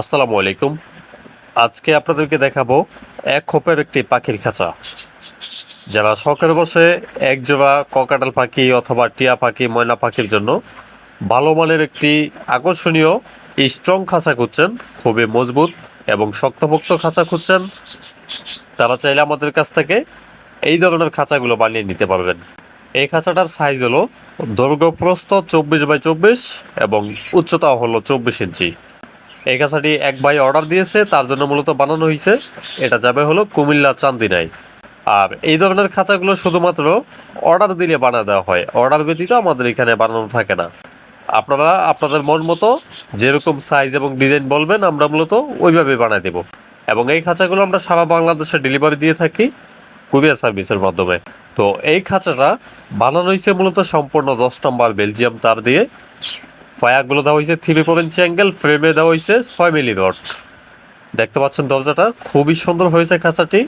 আসসালামু আলাইকুম। আজকে আপনাদেরকে দেখাবো এক খোপের একটি পাখির খাঁচা। যারা শখের বসে এক জোড়া ককাটাল পাখি অথবা টিয়া পাখি, ময়না পাখির জন্য ভালো মানের একটি আকর্ষণীয় স্ট্রং খাঁচা খুঁজছেন, খুবই মজবুত এবং শক্তপোক্ত খাঁচা খুঁজছেন, তারা চাইলে আমাদের কাছ থেকে এই ধরনের খাঁচাগুলো বানিয়ে নিতে পারবেন। এই খাঁচাটার সাইজ হলো দৈর্ঘ্য প্রস্থ চব্বিশ বাই চব্বিশ এবং উচ্চতা হলো চব্বিশ ইঞ্চি। এই কাছাটি এক ভাই অর্ডার দিয়েছে, তার জন্য মূলত বানানো হয়েছে। এটা যাবে হলো কুমিল্লা চান্দিনায়। আর এই ধরনের খাঁচাগুলো শুধুমাত্র অর্ডার দিলে বানা দেওয়া হয়। অর্ডার ব্যতীত আমাদের এখানে বানানো থাকে না। আপনারা আপনাদের মন মতো যেরকম সাইজ এবং ডিজাইন বলবেন, আমরা মূলত ওইভাবে বানাই দেব। এবং এই খাঁচাগুলো আমরা সারা বাংলাদেশে ডেলিভারি দিয়ে থাকি কুরিয়ার সার্ভিসের মাধ্যমে। তো এই খাঁচাটা বানানো হয়েছে মূলত সম্পূর্ণ দশ নম্বর বেলজিয়াম তার দিয়ে। ফায়ারগুলো দেওয়া হয়েছে থ্রি ফোর ইঞ্চি অ্যাঙ্গেল ফ্রেমে দেওয়া হয়েছে ছয় মিলি রড দেখতে পাচ্ছেন দরজাটা, খুবই সুন্দর হয়েছে খাঁচাটি।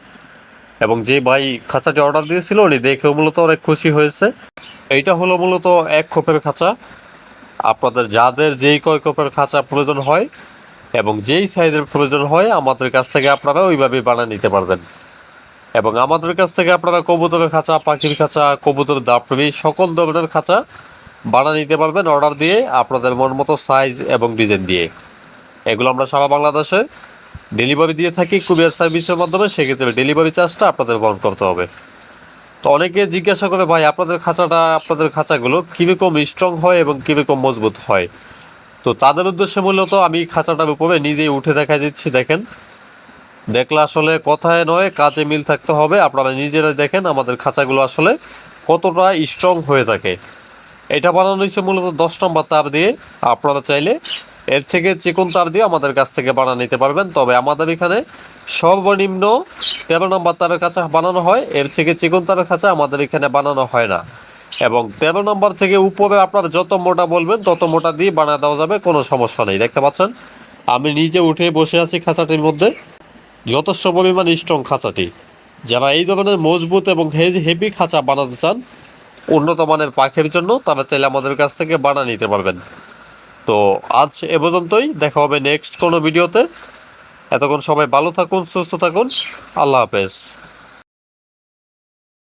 এবং যে ভাই খাঁচাটি অর্ডার দিয়েছিল, উনি দেখেও মূলত অনেক খুশি হয়েছে। এইটা হলো মূলত এক খোপের খাঁচা। আপনাদের যাদের যেই কয় খোপের খাঁচা প্রয়োজন হয়, এবং যেই সাইজের প্রয়োজন হয়, আমাদের কাছ থেকে আপনারা ওইভাবে বানিয়ে নিতে পারবেন। এবং আমাদের কাছ থেকে আপনারা কবুতরের খাঁচা, পাখির খাঁচা, কবুতর, দাপড়ি, সকল ধরনের খাঁচা বানা নিতে পারবেন অর্ডার দিয়ে আপনাদের মন মতো সাইজ এবং ডিজাইন দিয়ে। এগুলো আমরা সারা বাংলাদেশে ডেলিভারি দিয়ে থাকি কুরিয়ার সার্ভিসের মাধ্যমে, সেক্ষেত্রে ডেলিভারি চার্জটা আপনাদের বহন করতে হবে। তো অনেকে জিজ্ঞাসা করে, ভাই, আপনাদের খাঁচাটা, আপনাদের খাঁচাগুলো কীরকম স্ট্রং হয় এবং কীরকম মজবুত হয়? তো তাদের উদ্দেশ্যে মূলত আমি খাঁচাটার উপরে নিজেই উঠে দেখা দিচ্ছি, দেখেন। দেখলে আসলে কথায় নয়, কাজে মিল থাকতে হবে। আপনারা নিজেরাই দেখেন আমাদের খাঁচাগুলো আসলে কতটা স্ট্রং হয়ে থাকে। এটা বানানো হয়েছে মূলত দশ নম্বর তার দিয়ে। আপনারা চাইলে এর থেকে চিকন তার দিয়ে আমাদের কাছ থেকে বানানো নিতে পারবেন। তবে আমাদের এখানে সর্বনিম্ন তেরো নম্বর তারের কাঁচা বানানো হয়। এর থেকে চিকন তারের কাঁচা আমাদের এখানে বানানো হয় না। এবং তেরো নম্বর থেকে উপরে আপনারা যত মোটা বলবেন, তত মোটা দিয়ে বানা দেওয়া যাবে, কোনো সমস্যা নেই। দেখতে পাচ্ছেন? আমি নিজে উঠে বসে আছি খাঁচাটির মধ্যে। যথেষ্ট পরিমাণ স্ট্রং খাঁচাটি। যারা এই ধরনের মজবুত এবং হেভি খাঁচা বানাতে চান উন্নত মানের পাখির জন্য তারা চাইলে আমাদের কাছ থেকে বানা নিতে পারবেন। তো আজ এ পর্যন্তই, দেখা হবে নেক্সট কোনো ভিডিওতে। এতক্ষণ সবাই ভালো থাকুন, সুস্থ থাকুন। আল্লাহ হাফেজ।